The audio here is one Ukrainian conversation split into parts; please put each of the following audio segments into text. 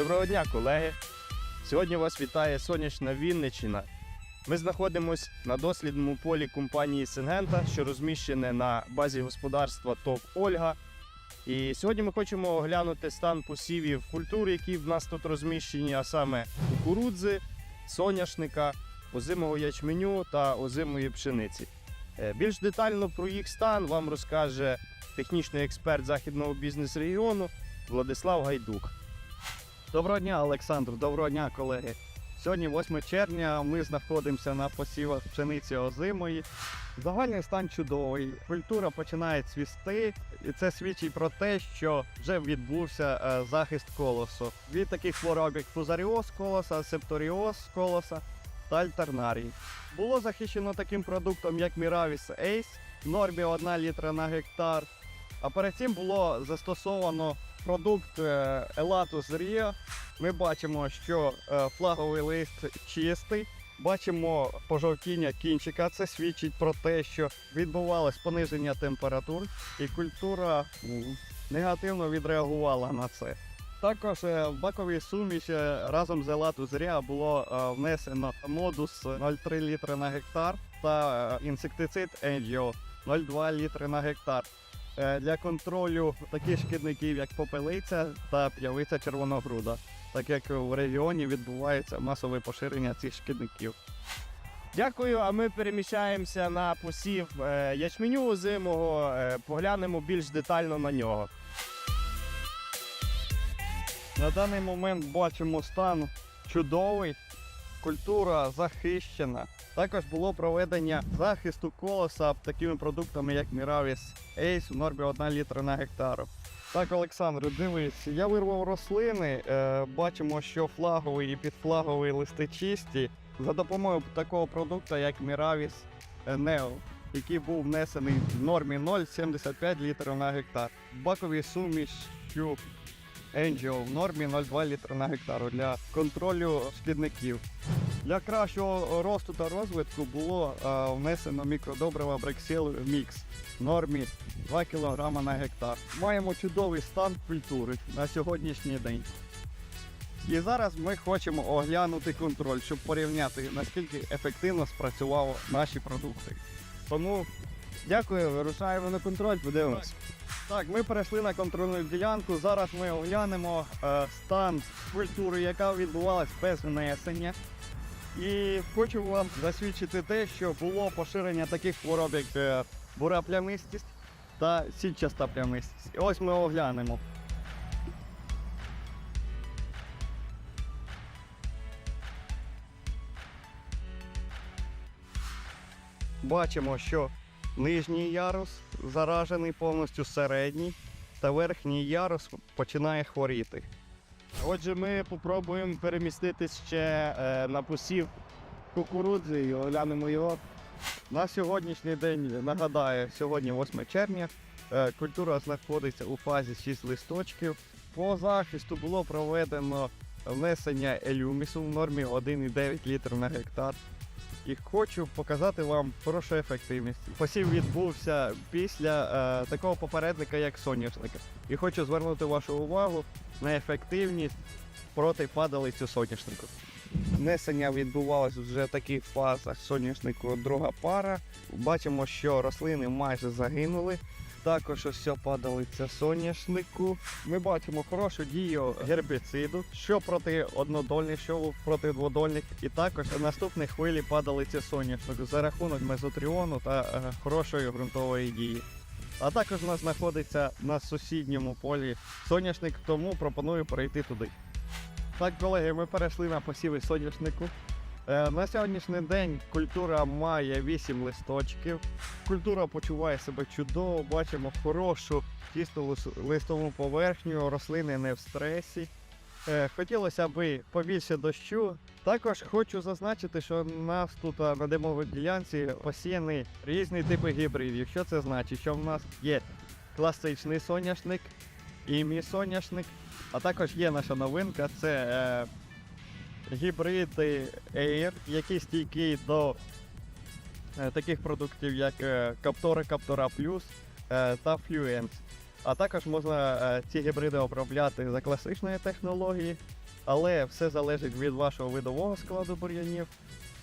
Доброго дня, колеги! Сьогодні вас вітає сонячна Вінниччина. Ми знаходимося на дослідному полі компанії Сингента, що розміщене на базі господарства ТОВ Ольга. І сьогодні ми хочемо оглянути стан посівів культур, які в нас тут розміщені, а саме кукурудзи, соняшника, озимого ячменю та озимої пшениці. Е, Більш детально про їх стан вам розкаже технічний експерт західного бізнес-регіону Владислав Гайдук. Доброго дня, Олександр, доброго дня, колеги. Сьогодні 8 червня. Ми знаходимося на посівах пшениці озимої. Загальний стан чудовий. Культура починає цвісти, і це свідчить про те, що вже відбувся е, захист колосу від таких хвороб, як фузаріоз колоса, септоріоз колоса та альтернарій. Було захищено таким продуктом, як Miravis Ace в нормі 1 літра на гектар. А перед цим було застосовано продукт е, Elatus Rio. Ми бачимо, що е, флаговий лист чистий. Бачимо пожовтіння кінчика. Це свідчить про те, що відбувалось пониження температур, і культура негативно відреагувала на це. Також е, в баковій суміші разом з Elatus Rio було е, внесено модус 0,3 літри на гектар та інсектицид Angio 0,2 літри на гектар для контролю таких шкідників, як попелиця та п'явиця червоногруда, так як в регіоні відбувається масове поширення цих шкідників. Дякую, а ми переміщаємося на посів е, ячменю озимого, е, поглянемо більш детально на нього. На даний момент бачимо стан чудовий, культура захищена. Також було проведення захисту колоса такими продуктами, як Miravis Ace в нормі 1 літра на гектар. Так, Олександр, дивись, я вирвав рослини. Е, бачимо, що флаговий і підфлаговий листи чисті за допомогою такого продукту, як Miravis Neo, який був внесений в нормі 0,75 літрів на гектар. Бакові сумішю Angel в нормі 0,2 літра на гектар для контролю шкідників. Для кращого росту та розвитку було е, внесено мікродобрива Brexil Mix в нормі 2 кг на гектар. Маємо чудовий стан культури на сьогоднішній день. І зараз ми хочемо оглянути контроль, щоб порівняти, наскільки ефективно спрацювали наші продукти. Тому Дякую, вирушаємо на контроль, подивимось. Так, ми перейшли на контрольну ділянку. Зараз ми оглянемо е, стан культури, яка відбувалась без внесення. І хочу вам засвідчити те, що було поширення таких хвороб, як е, бура плямистість та сітчаста плямистість. Ось ми оглянемо. Бачимо, що нижній ярус заражений повністю середній, та верхній ярус починає хворіти. Отже, ми спробуємо переміститись ще е, на посів кукурудзи і оглянемо його. На сьогоднішній день нагадаю, сьогодні 8 червня. е, Культура знаходиться у фазі 6 листочків. По захисту було проведено внесення елюмісу в нормі 1,9 літр на гектар. І хочу показати вам хорошу ефективність. Посів відбувся після е, такого попередника, як соняшника. І хочу звернути вашу увагу на ефективність проти падалицю соняшнику. Внесення відбувалось вже в таких фазах соняшнику друга пара. Бачимо, що рослини майже загинули. Також ось падалиця соняшнику. Ми бачимо хорошу дію гербіциду, що проти однодольних, що проти дводольних, і також наступні хвилі падалиці соняшнику за рахунок мезотріону та е, хорошої ґрунтової дії. А також у нас знаходиться на сусідньому полі соняшник, тому пропоную перейти туди. Так, колеги, ми перейшли на посіви соняшнику. Е, На сьогоднішній день культура має 8 листочків. Культура почуває себе чудово, бачимо хорошу чисту листову поверхню, рослини не в стресі. Е, Хотілося б побільше дощу. Також хочу зазначити, що у нас тут на димовій ділянці посіяні різні типи гібридів. Що це значить? Що в нас є класичний соняшник, імі соняшник, а також є наша новинка це е, гібриди Air, які стійкі до е, таких продуктів, як е, Каптора, Каптора Плюс е, та Fluence. А також можна е, ці гібриди обробляти за класичної технології але все залежить від вашого видового складу бур'янів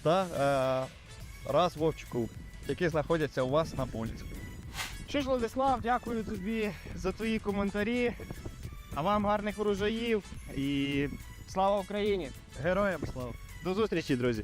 та е, раз вовчку, які знаходяться у вас на полі. Що ж, Владислав, дякую тобі за твої коментарі. А вам гарних врожаїв і слава Україні! Героям слава! До зустрічі, друзі!